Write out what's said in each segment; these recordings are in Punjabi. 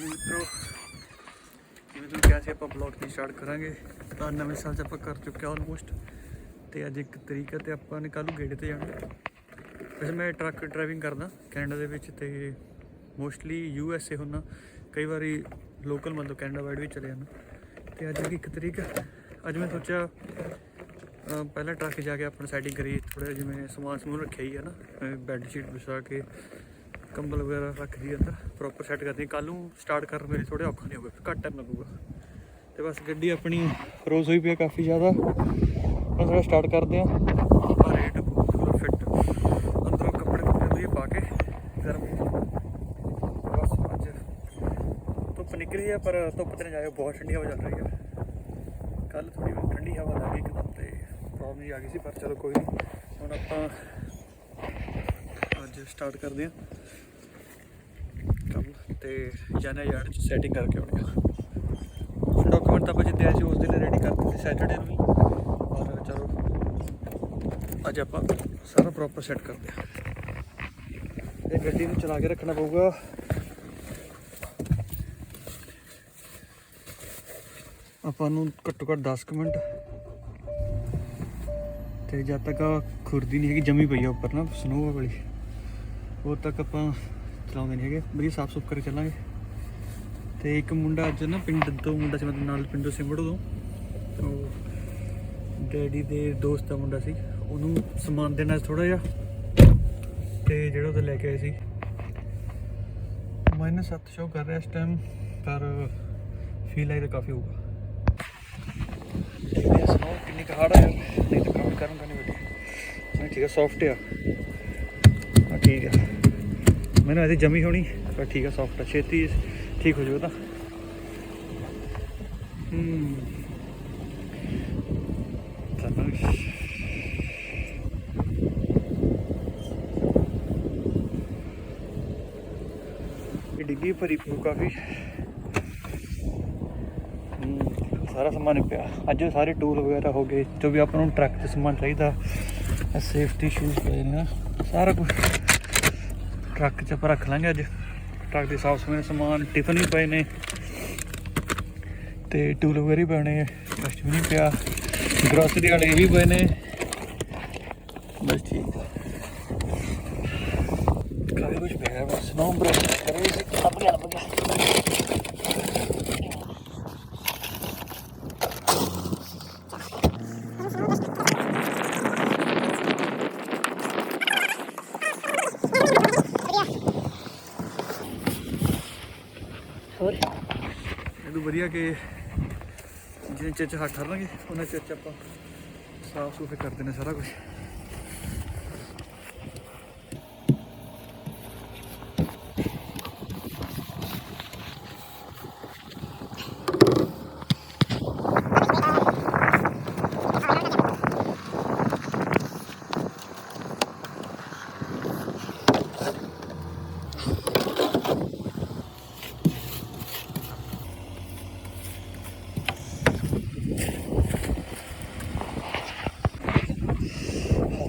ਹਾਂਜੀ ਮਿੱਤਰੋ, ਜਿਵੇਂ ਤੁਹਾਨੂੰ ਕਿਹਾ ਸੀ, ਆਪਾਂ ਬਲੌਗ ਦੀ ਸਟਾਰਟ ਕਰਾਂਗੇ। ਤਾਂ ਨਵੇਂ ਸਾਲ 'ਚ ਆਪਾਂ ਕਰ ਚੁੱਕੇ ਹਾਂ ਆਲਮੋਸਟ ਤੇ ਅੱਜ ਇੱਕ ਤਰੀਕ ਹੈ ਤੇ ਆਪਾਂ ਨੇ ਕੱਲ੍ਹ ਨੂੰ ਗੇੜੇ ਤੇ ਜਾਣਾ। ਵੈਸੇ ਮੈਂ ਟਰੱਕ ਡਰਾਈਵਿੰਗ ਕਰਦਾ ਕੈਨੇਡਾ ਦੇ ਵਿੱਚ ਤੇ ਮੋਸਟਲੀ ਯੂ ਐਸ ਏ ਹੁੰਦਾ। ਕਈ ਵਾਰੀ ਲੋਕਲ ਮਤਲਬ ਕੈਨੇਡਾ ਵਾਈਡ ਵੀ ਚਲੇ ਜਾਂਦਾ। ਤੇ ਅੱਜ ਇੱਕ ਤਰੀਕ ਅੱਜ ਮੈਂ ਸੋਚਿਆ ਪਹਿਲਾਂ ਟਰੱਕ ਜਾ ਕੇ ਆਪਣਾ ਸੈਟਿੰਗ ਕਰੀ ਥੋੜਾ ਜਿਵੇਂ ਸਮਾਨ ਸਮੂਨ ਰੱਖਿਆ ਹੀ ਹੈ ਨਾ। ਬੈੱਡ ਸ਼ੀਟ ਵਿਛਾ ਕੇ ਕੰਬਲ ਵਗੈਰਾ ਰੱਖ ਦੀ ਅੰਦਰ ਪ੍ਰੋਪਰ ਸੈੱਟ ਕਰਦੀ ਕੱਲ ਨੂੰ ਸਟਾਰਟ ਕਰਨ ਮੇਰੇ ਥੋੜੇ ਔਖਾ ਨਹੀਂ ਹੋਵੇ, ਘੱਟ ਟਾਈਮ ਲੱਗੂਗਾ। ਤੇ ਬਸ ਗੱਡੀ ਆਪਣੀ ਰੋਜ਼ ਹੋਈ ਪਈ ਆ ਕਾਫੀ ਜ਼ਿਆਦਾ। ਹੁਣ ਥੋੜਾ ਸਟਾਰਟ ਕਰਦੇ ਆ ਆ ਰੇਟ ਪੂਰਾ ਫਿੱਟ ਅੰਦਰੋਂ ਕੱਪੜੇ ਕੱਪੜੇ ਲਈ ਪਾ ਕੇ ਗਰਮ ਬਸ ਅੱਜ ਧੁੱਪ ਨਿਕਲੀ ਆ, ਪਰ ਧੁੱਪ ਤੇ ਨਾ ਜਾਇਓ ਬਹੁਤ ਠੰਡੀ ਹਵਾ ਚੱਲ ਰਹੀ ਹੈ ਕੱਲ ਥੋੜੀ ਠੰਡੀ ਹਵਾ ਲੱਗ ਗਈ ਇੱਕਦਮ ਤੇ ਪ੍ਰੋਬਲਮ ਹੀ ਆ ਗਈ ਸੀ, ਪਰ ਚਲੋ ਕੋਈ ਨਹੀਂ। ਹੁਣ ਆਪਾਂ ਅੱਜ ਸਟਾਰਟ ਕਰਦੇ ਹਾਂ। ਤੇ ਜਾਣਾ ਯਾਰਡ ਚ ਸੈਟਿੰਗ ਕਰਕੇ ਆਉਣੇ ਆ। ਡਾਕੂਮੈਂਟ ਤਾਂ ਆਪਾਂ ਜਿੱਦੇ ਆਏ ਸੀ ਉਸ ਦਿਨ ਰੈਡੀ ਕਰ ਦਿੱਤੇ ਸੈਟਰਡੇ ਨੂੰ ਹੀ। ਔਰ ਚਲੋ, ਅੱਜ ਆਪਾਂ ਸਾਰਾ ਪ੍ਰੋਪਰ ਸੈੱਟ ਕਰਦੇ ਹਾਂ ਇਹ ਗੱਡੀ ਨੂੰ ਚਲਾ ਕੇ ਰੱਖਣਾ ਪਊਗਾ। ਆਪਾਂ ਨੂੰ ਘੱਟੋ ਘੱਟ 10 ਕੁ ਮਿੰਟ। ਤੇ ਜਦ ਤੱਕ ਖੁਰਦੀ ਨਹੀਂ ਹੈਗੀ, ਜੰਮੀ ਪਈ ਆ ਉੱਪਰ ਨਾ ਸਨੋ ਵਾਲੀ। ਉਦੋਂ ਤੱਕ ਆਪਾਂ ਚਲਾਉਂਦੇ ਨਹੀਂ ਹੈਗੇ। ਵਧੀਆ ਸਾਫ਼ ਸੁਫ ਕਰਕੇ ਚੱਲਾਂਗੇ। ਤੇ ਇੱਕ ਮੁੰਡਾ ਅੱਜ ਨਾ ਪਿੰਡ ਤੋਂ ਮੁੰਡਾ ਸੀ, ਮਤਲਬ ਨਾਲ ਪਿੰਡੋਂ ਸਿੰਬੜੋ ਤੋਂ। ਉਹ ਡੈਡੀ ਦੇ ਦੋਸਤ ਦਾ ਮੁੰਡਾ ਸੀ। ਉਹਨੂੰ ਸਮਾਨ ਦੇਣਾ ਥੋੜਾ ਜਿਹਾ ਤੇ ਜਿਹੜਾ ਉਹ ਲੈ ਕੇ ਆਏ ਸੀ। ਮਾਈਨਸ 7 ਸ਼ੋ ਕਰ ਰਿਹਾ ਇਸ ਟਾਈਮ ਪਰ ਫੀਲ ਆਈ ਤਾਂ ਕਾਫੀ ਹੋਊਗਾ। ਦੇਖਦੇ ਆ ਸਨੋ ਕਿੰਨੀ ਕੁ hard ਆ? ਨਹੀਂ ਤਾਂ ਕੰਮ ਕਰੂੰਗਾ ਨਹੀਂ ਬੇਟੇ। ਠੀਕ ਹੈ ਸੌਫਟ ਆ। ਠੀਕ ਹੈ ਮੈਨੂੰ ਇਹਦੀ ਜਮੀ ਹੋਣੀ, ਪਰ ਠੀਕ ਆ ਸੌਫਟ ਆ, ਛੇਤੀ ਠੀਕ ਹੋ ਜਾਊਗਾ ਤਾਂ। ਹੂੰ। ਤਾਂ ਡਿੱਗੀ ਭਰੀ ਪਊ ਕਾਫੀ। ਸਾਰਾ ਸਮਾਨ ਪਿਆ। ਅੱਜ ਸਾਰੇ ਟੂਲ ਵਗੈਰਾ ਹੋ ਗਏ, ਜੋ ਵੀ ਆਪਾਂ ਨੂੰ ਟਰੱਕ ਤੇ ਸਮਾਨ ਚਾਹੀਦਾ ਸੇਫਟੀ ਸ਼ੂਜ਼ ਪਏ ਨੇ ਸਾਰਾ ਕੁਝ ਟਰੱਕ 'ਚ ਆਪਾਂ ਰੱਖ ਲਾਂਗੇ ਅੱਜ। ਟਰੱਕ ਦੇ ਸਾਫ਼ ਸਫ਼ਾਈ ਸਮਾਨ ਟਿਫਨ ਵੀ ਪਏ ਨੇ। ਤੇ ਟੂਲ ਵਗੈਰਾ ਵੀ ਪਏ ਪਿਆ। ਗਰੋਸਰੀ ਵਾਲੇ ਵੀ ਪਏ ਨੇ। ਬਸ ਠੀਕ ਆ। ਕਾਫੀ ਕੁਝ ਪਿਆ ਬਸ ਨੋ ਬ੍ਰੋ ਕਰੇ ਲੱਭ ਗਿਆ ਲੱਭ ਗਿਆ ਵਧੀਆ ਕਿ ਜਿੰਨੇ ਚਿਰ ਹੱਥ ਠਰਨਗੇ ਉਹਨਾਂ ਚਿਰ ਚ ਆਪਾਂ ਸਾਫ਼ ਸੁਥਰਾ ਕਰ ਦੇਣਾ ਸਾਰਾ ਕੁਝ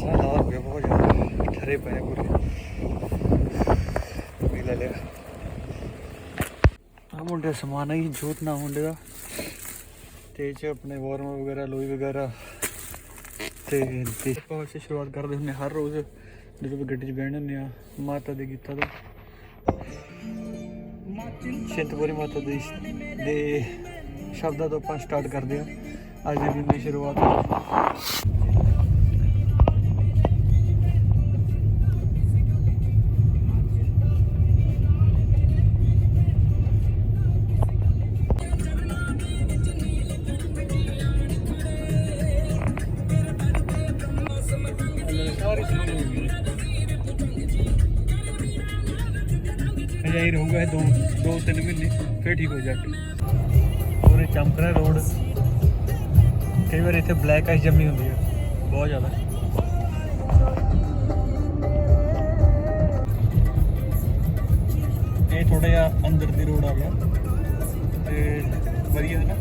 ਹੱਥਾਂ ਲਾਲ ਹੋ ਗਿਆ ਬਹੁਤ ਜ਼ਿਆਦਾ ਠਰੇ ਪਏ ਪੂਰੇ ਵੀ ਲੈ ਲਿਆ ਆ ਸਮਾਨ ਹੀ ਜੋਤ ਨਾ ਮੁੰਡੇ ਦਾ ਤੇ ਚ ਆਪਣੇ ਵਾਰਮਰ ਵਗੈਰਾ, ਲੋਈ ਵਗੈਰਾ ਤੇ ਤੇ ਆਪਾਂ ਵੈਸੇ ਸ਼ੁਰੂਆਤ ਕਰਦੇ ਹੁੰਦੇ ਹਰ ਰੋਜ਼, ਜਦੋਂ ਵੀ ਗੱਡੀ 'ਚ ਬਹਿਣ ਹੁੰਦੇ ਆ ਮਾਤਾ ਦੇ ਗੀਤਾਂ ਤੋਂ ਚਿੰਤਪੁਰੀ ਮਾਤਾ ਦੇ ਦੇ ਸ਼ਬਦਾਂ ਤੋਂ ਆਪਾਂ ਸਟਾਰਟ ਕਰਦੇ ਆ ਅੱਜ ਦੀ ਸ਼ੁਰੂਆਤ। ਦੋ ਤਿੰਨ ਫਿਰ ਠੀਕ ਹੋ ਜਾਟੇ ਪੂਰੇ ਚਮਕ ਰਿਹਾ ਰੋਡ ਕਈ ਵਾਰ ਇੱਥੇ ਬਲੈਕ ਆਈਸ ਜੰਮੀ ਹੁੰਦੀ ਹੈ ਬਹੁਤ ਜ਼ਿਆਦਾ। ਇਹ ਥੋੜਾ ਜਿਹਾ ਅੰਦਰ ਦੀ ਰੋਡ ਆ ਗਿਆ। ਤੇ ਵਧੀਆ ਨਾ?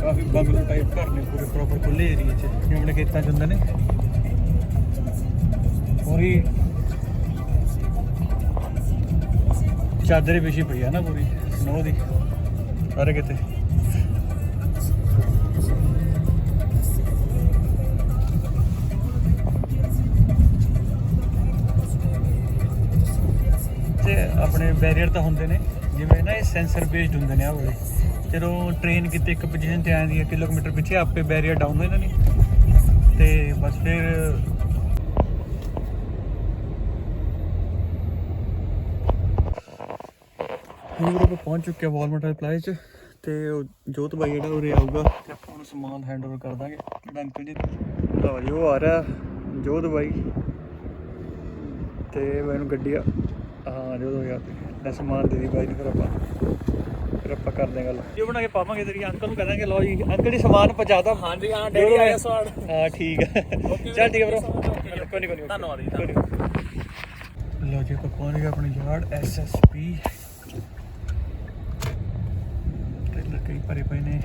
ਕਾਫੀ ਬੰਗਲੋ ਟਾਈਪ ਘਰ ਨੇ ਪੂਰੇ ਪ੍ਰੋਪਰ ਖੁੱਲੇ ਏਰੀਆ 'ਚ। ਜਿਵੇਂ ਆਪਣੇ ਖੇਤਾਂ 'ਚ ਹੁੰਦੇ ਨੇ। ਪੂਰੀ ਚਾਦਰ ਵਿਛੀ ਪਈ ਆ ਨਾ ਪੂਰੀ। ਸਮੋਹ ਦੀ ਸਾਰੇ ਕਿਤੇ ਤੇ ਆਪਣੇ ਬੈਰੀਅਰ ਤਾਂ ਹੁੰਦੇ ਨੇ, ਜਿਵੇਂ ਨਾ ਇਹ ਸੈਂਸਰ ਬੇਸਡ ਹੁੰਦੇ ਨੇ ਆ ਵਾਲੇ। ਜਦੋਂ ਟ੍ਰੇਨ ਕਿਤੇ ਇੱਕ ਪੋਜੀਸ਼ਨ ਤੇ ਆਉਂਦੀ ਹੈ, ਕਿਲੋਮੀਟਰ ਪਿੱਛੇ ਆਪੇ ਬੈਰੀਅਰ ਡਾਊਨ ਹੋ ਜਾਂਦੇ ਨੇ। ਤੇ ਬਸ ਫਿਰ ਹੁਣ ਆਪਾਂ ਪਹੁੰਚ ਚੁੱਕੇ ਆ ਵਾਲਮਾਰਟ ਵਾਲੇ ਪਲਾਜ਼ੇ 'ਚ ਤੇ ਜੋਤ ਬਾਈ ਜਿਹੜਾ ਉਰੇ ਆਊਗਾ ਤੇ ਆਪਾਂ ਉਹਨੂੰ ਸਮਾਨ ਹੈਂਡਓਵਰ ਕਰ ਦਾਂਗੇ। ਜਿਹੜਾ ਅੰਕਲ ਜੀ ਲਓ ਜੀ ਉਹ ਆ ਰਿਹਾ ਜੋਤ ਬਾਈ। ਤੇ ਮੈਨੂੰ ਗੱਡੀ ਆ ਹਾਂ ਜੋਤ ਹੋ ਗਿਆ ਲੈ ਸਮਾਨ ਦੇ ਦੀ ਬਾਈ ਨੂੰ ਫਿਰ ਆਪਾਂ ਫਿਰ ਆਪਾਂ ਕਰਦੇ ਹਾਂ ਗੱਲ। ਇਹ ਬਣਾ ਕੇ ਪਾਵਾਂਗੇ ਤੇਰੀ ਅੰਕਲ ਨੂੰ ਕਹਾਂਗੇ ਲਓ ਜੀ। ਅੰਕਲ ਜੀ ਸਮਾਨ ਪਹੁੰਚਾਤਾ ਹਾਂਜੀ ਹਾਂ ਡੈਡੀ ਆਇਆ ਸਵਾਲ ਹਾਂ ਠੀਕ ਹੈ ਚੱਲ ਠੀਕ ਹੈ ਬ్రో ਕੋਈ ਨਹੀਂ ਕੋਈ ਨਹੀਂ ਧੰਨਵਾਦ ਜੀ। ਲਓ ਜੀ ਆਪਾਂ ਪਹੁੰਚ ਗਏ ਆਪਣੀ ਯਾਰਡ ਐਸਐਸਪੀ ਟ੍ਰੇਲਰ ਭਰੇ ਪਏ ਨੇ।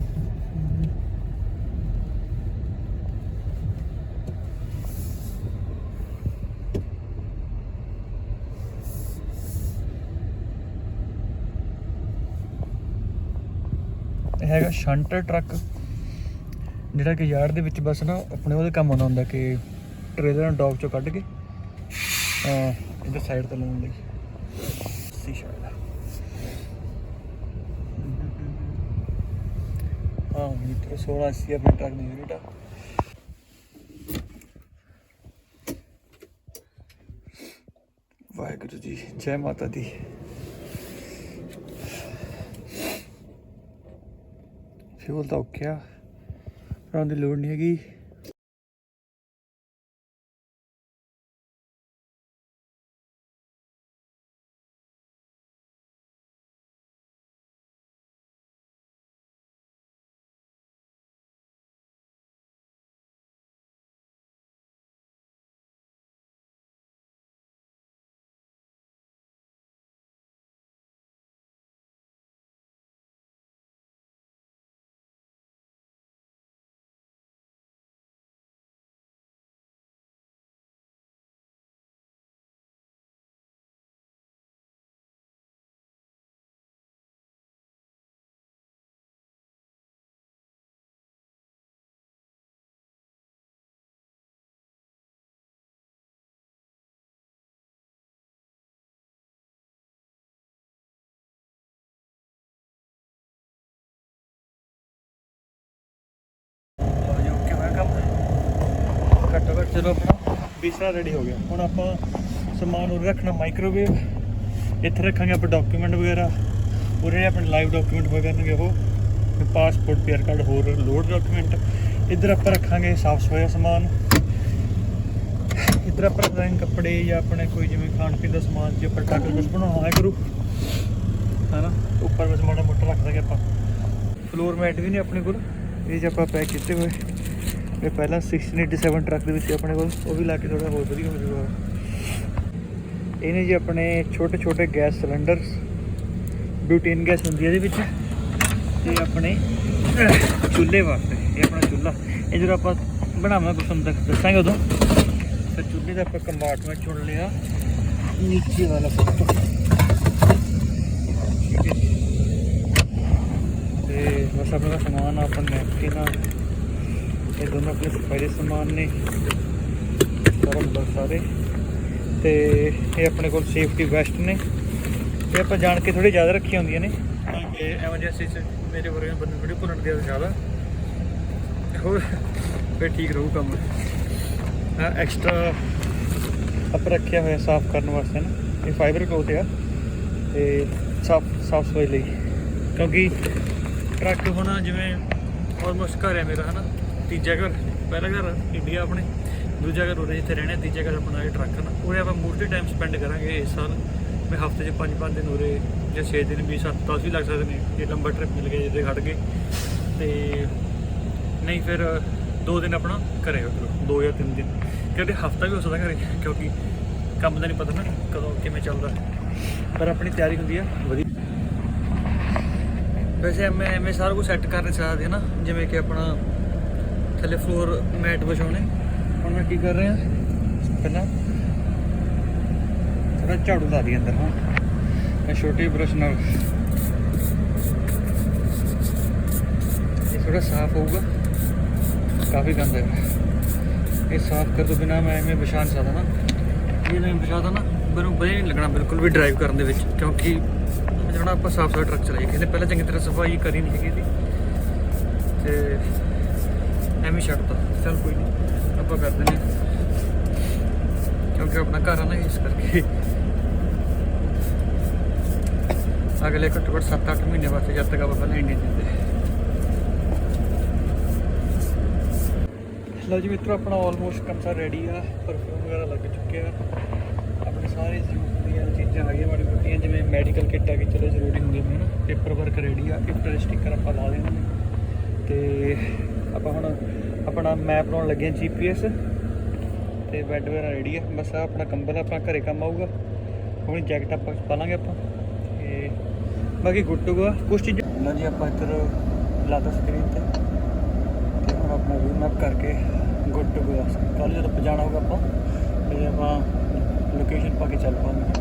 ਹੈਗਾ ਸ਼ੰਟਰ ਟਰੱਕ। ਜਿਹੜਾ ਕਿ ਯਾਰਡ ਦੇ ਵਿੱਚ ਬਸ ਨਾ ਆਪਣੇ ਉਹਦੇ ਕੰਮ ਆਉਂਦਾ ਹੁੰਦਾ ਕਿ ਟ੍ਰੇਲਰ ਨੂੰ ਡੌਗ ਚੋਂ ਕੱਢ ਕੇ, ਅਹ ਸਾਈਡ ਤੇ ਲਾਉਣ ਲਈ ਸ਼ੀਸ਼ਾ ਵਾਲਾ ਹਾਂ ਮੀਟਰ 1680 ਆਪਣੇ ਟਰੱਕ ਦੀ ਯੂਨਿਟ ਆ। ਵਾਹਿਗੁਰੂ ਜੀ, ਜੈ ਮਾਤਾ ਦੀ। ਫਿਊਲ ਤਾਂ ਓਕੇ ਆ ਭਰਾਉਣ ਦੀ ਲੋੜ ਨਹੀਂ ਹੈਗੀ। ਘੱਟੋ ਘੱਟ ਚਲੋ ਆਪਣਾ ਬੀਸਰਾ ਰੈਡੀ ਹੋ ਗਿਆ, ਹੁਣ ਆਪਾਂ ਸਮਾਨ ਉਰੇ ਰੱਖਣਾ ਮਾਈਕ੍ਰੋਵੇਵ ਇੱਥੇ ਰੱਖਾਂਗੇ ਆਪਾਂ ਡਾਕੂਮੈਂਟ ਵਗੈਰਾ, ਉਰੇ ਆਪਣੇ ਲਾਈਵ ਡਾਕੂਮੈਂਟ ਵਗੈਰਾ ਉਹ ਪਾਸਪੋਰਟ ਪੇਅਰ ਕਾਰਡ ਹੋਰ ਲੋਡ ਡਾਕੂਮੈਂਟ ਇੱਧਰ ਆਪਾਂ ਰੱਖਾਂਗੇ ਸਾਫ਼ ਸਫ਼ਾਈ ਦਾ ਸਮਾਨ, ਇੱਧਰ ਆਪਾਂ ਰੱਖਾਂਗੇ ਕੱਪੜੇ ਜਾਂ ਆਪਣੇ ਕੋਈ ਜਿਵੇਂ ਖਾਣ ਪੀਣ ਦਾ ਸਮਾਨ, ਜੇ ਆਪਾਂ ਟੱਕ ਕੁਝ ਬਣਾਉਣਾ ਹੈ ਕਰੂ, ਹਨਾ, ਉੱਪਰ ਬਸ ਮਾੜਾ ਮੋਟਾ ਰੱਖ ਦਾਂਗੇ ਆਪਾਂ। ਫਲੋਰ ਮੈਟ ਵੀ ਨਹੀਂ ਆਪਣੇ ਕੋਲ, ਇਹ ਜੇ ਆਪਾਂ ਪੈਕ ਕੀਤੇ ਹੋਏ। ਇਹ ਪਹਿਲਾਂ 1687 ਟਰੱਕ ਦੇ ਵਿੱਚ ਆਪਣੇ ਕੋਲ, ਉਹ ਵੀ ਲਾ ਕੇ ਥੋੜਾ ਹੋਰ ਵਧੀਆ ਹੋ ਜਾਊਗਾ। ਇਹਨੇ ਜੀ ਆਪਣੇ ਛੋਟੇ ਛੋਟੇ ਗੈਸ ਸਿਲੰਡਰਸ ਬਿਊਟੇਨ ਗੈਸ ਹੁੰਦੀ ਹੈ ਇਹਦੇ ਵਿੱਚ, ਤੇ ਆਪਣੇ ਚੁੱਲ੍ਹੇ ਵਾਸਤੇ, ਇਹ ਆਪਣਾ ਚੁੱਲ੍ਹਾ। ਇਹ ਜਦੋਂ ਆਪਾਂ ਬਣਾਵਾਂ ਕੁਛ ਤੁਹਾਨੂੰ ਦੱਸ- ਦੱਸਾਂਗੇ ਉਦੋਂ ਫਿਰ ਚੁੱਲ੍ਹੇ ਦਾ ਆਪਾਂ ਕੰਪਾਰਟਮੈਂਟ ਚੁਣ ਲਿਆ। ਨੀਚੇ ਵਾਲਾ ਠੀਕ ਹੈ ਤੇ ਬਸ ਆਪਣਾ ਸਮਾਨ ਆਪਾਂ ਨੈਪਕਿਨ ਆ ਇਹ ਦੋਨੋਂ ਆਪਣੇ ਸਫ਼ਾਈ ਦੇ ਸਮਾਨ ਨੇ। ਸਾਰਾ ਮਤਲਬ ਸਾਰੇ। ਤੇ ਇਹ ਆਪਣੇ ਕੋਲ ਸੇਫਟੀ ਵੈਸਟ ਨੇ। ਇਹ ਆਪਾਂ ਜਾਣ ਕੇ ਥੋੜੀ ਜ਼ਿਆਦਾ ਰੱਖੀਆਂ ਹੁੰਦੀਆਂ ਨੇ। ਕਿ ਐਮਰਜੈਂਸੀ 'ਚ ਮੇਰੇ ਵਰਗੇ ਬੰਦੇ ਥੋੜੀ ਭੁੱਲਣ ਦੀ ਜ਼ਿਆਦਾ ਹੋਰ ਫਿਰ ਠੀਕ ਰਹੂ ਕੰਮ। ਐਕਸਟਰਾ ਅਪ ਰੱਖਿਆ ਹੋਇਆ ਸਾਫ਼ ਕਰਨ ਵਾਸਤੇ ਨਾ। ਇਹ ਫਾਈਬਰ ਕਲੋਥ ਆ। ਤੇ ਸਾਫ਼ ਸਾਫ਼ ਸਫ਼ਾਈ ਲਈ। ਕਿਉਂਕਿ ਟਰੱਕ ਹੋਣਾ ਜਿਵੇਂ ਆਲਮੋਸਟ ਘਰ ਹੈ ਮੇਰਾ, ਹਨਾ? ਤੀਜਾ ਘਰ, ਪਹਿਲਾ ਘਰ ਇੰਡੀਆ ਆਪਣੇ, ਦੂਜਾ ਘਰ ਉਰੇ ਜਿੱਥੇ ਰਹਿਣਾ, ਤੀਜਾ ਘਰ ਆਪਣਾ ਇਹ ਟਰੱਕ ਨਾ, ਉਰੇ ਆਪਾਂ ਮੋਸਟਲੀ ਟਾਈਮ ਸਪੈਂਡ ਕਰਾਂਗੇ ਇਸ ਸਾਲ। ਮੈਂ ਹਫ਼ਤੇ 'ਚ 5-5 ਦਿਨ ਉਰੇ, ਜਾਂ 6 ਦਿਨ ਵੀ 7 10 ਵੀ ਲੱਗ ਸਕਦੇ ਨੇ, ਜੇ ਲੰਬਾ ਟ੍ਰਿਪ ਮਿਲ ਗਿਆ ਜਿੱਦੇ ਖੜ ਗਏ। ਤੇ ਨਹੀਂ ਫਿਰ ਦੋ ਦਿਨ ਆਪਣਾ ਘਰੇ ਹੋ ਦੋ ਜਾਂ ਤਿੰਨ ਦਿਨ। ਕਿਉਂਕਿ ਹਫਤਾ ਵੀ ਹੋ ਸਕਦਾ ਘਰੇ, ਕਿਉਂਕਿ ਕੰਮ ਦਾ ਨਹੀਂ ਪਤਾ ਨਾ ਕਦੋਂ, ਕਿਵੇਂ ਚੱਲਦਾ। ਪਰ ਆਪਣੀ ਤਿਆਰੀ ਹੁੰਦੀ ਆ, ਵਧੀਆ। ਵੈਸੇ ਮੈਂ ਐਵੇਂ ਸਾਰਾ ਕੁਝ ਸੈੱਟ ਕਰ ਸਕਦੇ ਹਾਂ ਨਾ, ਜਿਵੇਂ ਕਿ ਆਪਣਾ ਥੱਲੇ ਫਲੋਰ ਮੈਟ ਵਿਛਾਉਣੇ। ਹੁਣ ਮੈਂ ਕੀ ਕਰ ਰਿਹਾ? ਪਹਿਲਾਂ ਥੋੜਾ ਝਾੜੂ ਲਾ ਦੀ ਅੰਦਰ, ਹਾਂ। ਮੈਂ ਛੋਟੇ ਬ੍ਰਸ਼ ਨਾਲ। ਥੋੜਾ ਸਾਫ਼ ਹੋਊਗਾ। ਕਾਫੀ ਗੰਦ ਹੈ। ਇਹ ਸਾਫ਼ ਕਰ ਤੋਂ ਬਿਨਾ ਮੈਂ ਐਵੇਂ ਵਿਛਾ ਨਹੀਂ ਸਕਦਾ ਨਾ। ਇਹ ਨਹੀਂ ਵਿਛਾਦਾ ਨਾ, ਮੈਨੂੰ ਵਧੀਆ ਨਹੀਂ ਲੱਗਣਾ ਬਿਲਕੁਲ ਵੀ ਡਰਾਈਵ ਕਰਨ ਦੇ ਵਿੱਚ, ਕਿਉਂਕਿ ਜਿਹੜਾ ਆਪਾਂ ਸਾਫ਼ ਸਾਫ਼ ਟਰੱਕ ਚਲਾਈਏ ਕਹਿੰਦੇ ਪਹਿਲਾਂ ਚੰਗੀ ਤਰ੍ਹਾਂ ਸਫ਼ਾਈ ਕਰੀ ਨਹੀਂ ਹੈਗੀ ਸੀ ਤੇ ਐਵੇਂ ਛੱਡਤਾ। ਚਲ ਕੋਈ ਨਹੀਂ ਆਪਾਂ ਕਰ ਦਿੰਦੇ ਕਿਉਂਕਿ ਆਪਣਾ ਘਰ ਆ ਨਾ, ਇਸ ਕਰਕੇ। ਅਗਲੇ ਘੱਟੋ ਘੱਟ 7-8 ਮਹੀਨੇ ਵਾਸਤੇ ਜਦ ਤੱਕ ਆਪਾਂ ਪਹਿਲਾਂ ਇੰਡੀਅਨ ਜਾਂਦੇ ਲਓ ਜੀ ਮਿੱਤਰੋ, ਆਪਣਾ ਆਲਮੋਸਟ ਕੰਮ ਰੈਡੀ ਆ। ਪਰਫਿਊਮ ਵਗੈਰਾ ਲੱਗ ਚੁੱਕਿਆ। ਆਪਣੇ ਸਾਰੇ ਜ਼ਰੂਰਤ ਦੀਆਂ ਚੀਜ਼ਾਂ ਆ ਗਈਆਂ ਮਾੜੀ ਮੋਟੀਆਂ ਜਿਵੇਂ ਮੈਡੀਕਲ ਕਿੱਟ ਆ ਗਈ ਚਲੋ ਜ਼ਰੂਰੀ ਹੁੰਦੀਆਂ ਹੈ ਪੇਪਰ ਵਰਕ ਰੈਡੀ ਆ ਗਿਫਟ ਸਟicker ਆਪਾਂ ਲਾ ਦੇਣਾ ਤੇ ਆਪਾਂ ਹੁਣ ਆਪਣਾ ਮੈਪ ਲਾਉਣ ਲੱਗੇ ਹਾਂ ਜੀਪੀਐਸ ਤੇ ਬੈੱਡ ਵਗੈਰਾ ਰੈਡੀ ਆ। ਬਸ ਆਹ ਆਪਣਾ ਕੰਬਲ ਆਪਣਾ ਘਰੇ ਕੰਮ ਆਊਗਾ। ਹੁਣ ਜੈਕਟ ਆਪਾਂ ਪਾ ਲਾਂਗੇ ਆਪਾਂ। ਤੇ ਬਾਕੀ ਗੁੱਡ ਟੂ ਗੋ ਕੁਛ ਚੀਜ਼ਾਂ ਲਓ ਜੀ, ਆਪਾਂ ਇੱਧਰ ਲਾਤਾ ਸਕਰੀਨ ਤੇ। ਤੇ ਹੁਣ ਆਪਣਾ ਵੀ ਮੈਪ ਕਰਕੇ ਗੁੱਡ ਟੂ ਗੋ ਕੱਲ ਜਦੋਂ ਪਜਾਣਾ ਹੋਊਗਾ ਆਪਾਂ, ਤੇ ਆਪਾਂ ਲੋਕੇਸ਼ਨ ਪਾ ਕੇ ਚੱਲ ਪਾਵਾਂਗੇ।